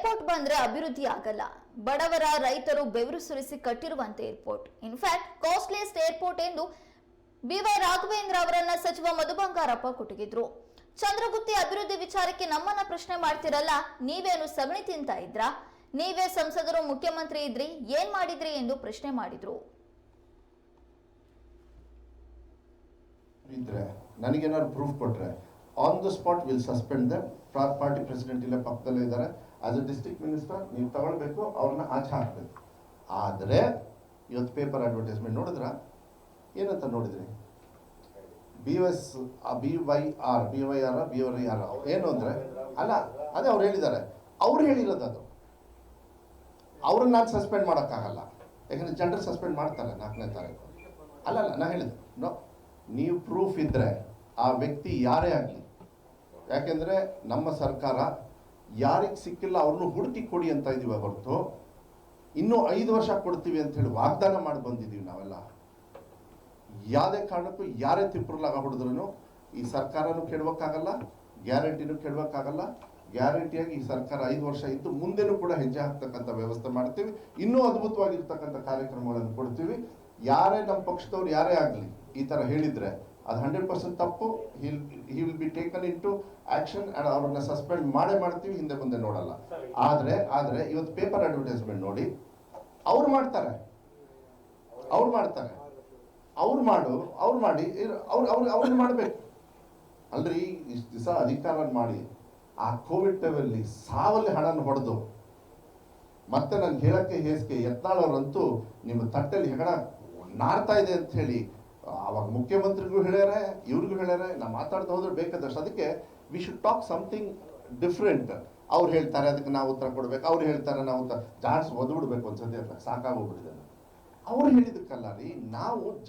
Airport ಬಂದ್ರೆ ಅಭಿವೃದ್ಧಿ ಆಗಲ್ಲ. ಬಡವರ ರೈತರು ಬೆವರು ಸುರಿಸಿ ಕಟ್ಟಿರುವಂತೆ airport. In fact costliest airport ಎಂದು ಬಿವೈ ರಾಘವೇಂದ್ರ ಅವರನ್ನ ಸಚಿವ ಮಧು ಬಂಗಾರಪ್ಪ ಕುಟುಕಿದ್ರು ಚಂದ್ರಗುತ್ತಿ ಅಭಿವೃದ್ಧಿ ವಿಚಾರಕ್ಕೆ ನಮ್ಮನ್ನ ಪ್ರಶ್ನೆ ಮಾಡ್ತಿರಲ್ಲ ನೀವೇನು ಸಗಣಿ ತಿಂತ ಇದ್ರ? ನೀವೇ ಸಂಸದರು, ಮುಖ್ಯಮಂತ್ರಿ ಇದ್ರಿ, ಏನ್ ಮಾಡಿದ್ರಿ ಎಂದು ಪ್ರಶ್ನೆ ಮಾಡಿದ್ರು. ನನಗೇನಾದ್ರು ಪ್ರೂಫ್ ಕೊಟ್ರೆ on the spot will suspend the party president ಇಲ್ಲೇ ಪಕ್ಕದಲ್ಲೇ ಇದ್ದಾರೆ. ಆಸ್ ಅ ಡಿಸ್ಟ್ರಿಕ್ಟ್ ಮಿನಿಸ್ಟರ್ ನೀವು ತಗೊಳ್ಬೇಕು, ಅವ್ರನ್ನ ಆಚೆ ಹಾಕಬೇಕು. ಆದರೆ, ಇವತ್ತು ಪೇಪರ್ ಅಡ್ವರ್ಟೈಸ್ಮೆಂಟ್ ನೋಡಿದ್ರ? ಏನಂತ ನೋಡಿದ್ರಿ? B S B Y R B Y R B Y R ಏನು ಅಂದರೆ? ಅಲ್ಲ, ಅದೇ ಅವ್ರು ಹೇಳಿದ್ದಾರೆ. ಅವ್ರು ಹೇಳಿರೋದು ಅದು. ಅವ್ರನ್ನ ನಾನು ಸಸ್ಪೆಂಡ್ ಮಾಡೋಕ್ಕಾಗಲ್ಲ. ಯಾಕಂದರೆ ಜನರು ಸಸ್ಪೆಂಡ್ ಮಾಡ್ತಾರೆ ನಾಲ್ಕನೇ ತಾರೀಕು. ಅಲ್ಲ ಅಲ್ಲ ನಾನು ಹೇಳಿದೆ ನೋ ನೀವು ಪ್ರೂಫ್ ಇದ್ದರೆ ಆ ವ್ಯಕ್ತಿ ಯಾರೇ ಆಗಲಿ ಯಾಕೆಂದರೆ ನಮ್ಮ ಸರ್ಕಾರ ಯಾರಿಗೆ ಸಿಕ್ಕಿಲ್ಲ ಅವ್ರನ್ನು ಹುಡುಕಿ ಕೊಡಿ ಅಂತ ಇದೀವಿ ಹೊರತು. ಇನ್ನೂ ಐದು ವರ್ಷ ಕೊಡ್ತೀವಿ ಅಂತ ಹೇಳಿ ವಾಗ್ದಾನ ಮಾಡಿ ಬಂದಿದ್ದೀವಿ ನಾವೆಲ್ಲ. ಯಾವುದೇ ಕಾರಣಕ್ಕೂ ಯಾರೇ ತಿಪ್ಪರ್ಲಾಗ ಹೊಡೆದ್ರು ಈ ಸರ್ಕಾರನೂ ಕೆಡವಕ್ಕಾಗಲ್ಲ, ಗ್ಯಾರಂಟಿನೂ ಕೆಡವಕ್ಕಾಗಲ್ಲ. ಗ್ಯಾರಂಟಿಯಾಗಿ ಈ ಸರ್ಕಾರ ಐದು ವರ್ಷ ಇದ್ದು ಮುಂದೆನೂ ಕೂಡ ಹೆಜ್ಜೆ ಹಾಕ್ತಕ್ಕಂಥ ವ್ಯವಸ್ಥೆ ಮಾಡ್ತೀವಿ. ಇನ್ನೂ ಅದ್ಭುತವಾಗಿರ್ತಕ್ಕಂಥ ಕಾರ್ಯಕ್ರಮಗಳನ್ನು ಕೊಡ್ತೀವಿ. ಯಾರೇ ನಮ್ಮ ಪಕ್ಷದವ್ರು ಯಾರೇ ಆಗಲಿ ಈ ಥರ ಹೇಳಿದರೆ ಅದು ಹಂಡ್ರೆಡ್ ಪರ್ಸೆಂಟ್ ತಪ್ಪು. He'll he will be taken in to action and ಅವ್ರನ್ನ ಸಸ್ಪೆಂಡ್ ಮಾಡೇ ಮಾಡ್ತೀವಿ ಹಿಂದೆ ಮುಂದೆ ನೋಡಲ್ಲ. ಆದರೆ ಆದರೆ ಇವತ್ತು ಪೇಪರ್ ಅಡ್ವರ್ಟೈಸ್ಮೆಂಟ್ ನೋಡಿ ಅವ್ರು ಮಾಡ್ತಾರೆ. ಅವ್ರು ಮಾಡ್ತಾರೆ. ಅವ್ರು ಮಾಡು ಅವ್ರು ಮಾಡಿ ಅವ್ರು ಅವ್ರು ಅವ್ರನ್ನ ಮಾಡಬೇಕು. ಅಲ್ರಿ ಇಷ್ಟು ದಿವಸ ಅಧಿಕಾರ ಮಾಡಿ ಆ ಕೋವಿಡ್ ಟೈಮಲ್ಲಿ ಸಾವಲ್ಲಿ ಹಣನ ಹೊಡೆದು ಮತ್ತೆ ನಾನು ಹೇಳಕ್ಕೆ ಹೇಸಿಗೆ ಯತ್ನಾಳವ್ರಂತೂ ನಿಮ್ಮ ತಟ್ಟೆಯಲ್ಲಿ ಹೆಗಣ ನಾರ್ತಾ ಇದೆ ಅಂತ ಹೇಳಿ ಅವಾಗ ಮುಖ್ಯಮಂತ್ರಿಗೂ ಹೇಳ್ಯಾರ, ಇವ್ರಿಗೂ ಹೇಳ್ಯಾರ ನಾವು ಮಾತಾಡ್ತಾ ಹೋದ್ರೆ ಬೇಕಾದಷ್ಟು ಅದಕ್ಕೆ we should talk something different ಅವ್ರು ಹೇಳ್ತಾರೆ, ಅದಕ್ಕೆ ನಾವು ಉತ್ತರ ಕೊಡ್ಬೇಕು. ಅವ್ರು ಹೇಳ್ತಾರೆ, ನಾವು ಉತ್ತರ ಜಾಡ್ಸ್ ಒದ್ಬಿಡ್ಬೇಕು ಅಂತ ಸಾಕಾಗೋಗ್ಬಿಟ್ಟಿದೆ ಅವ್ರು ಹೇಳಿದಕ್ಕಲ್ಲ ರೀ, ನಾವು ಜನ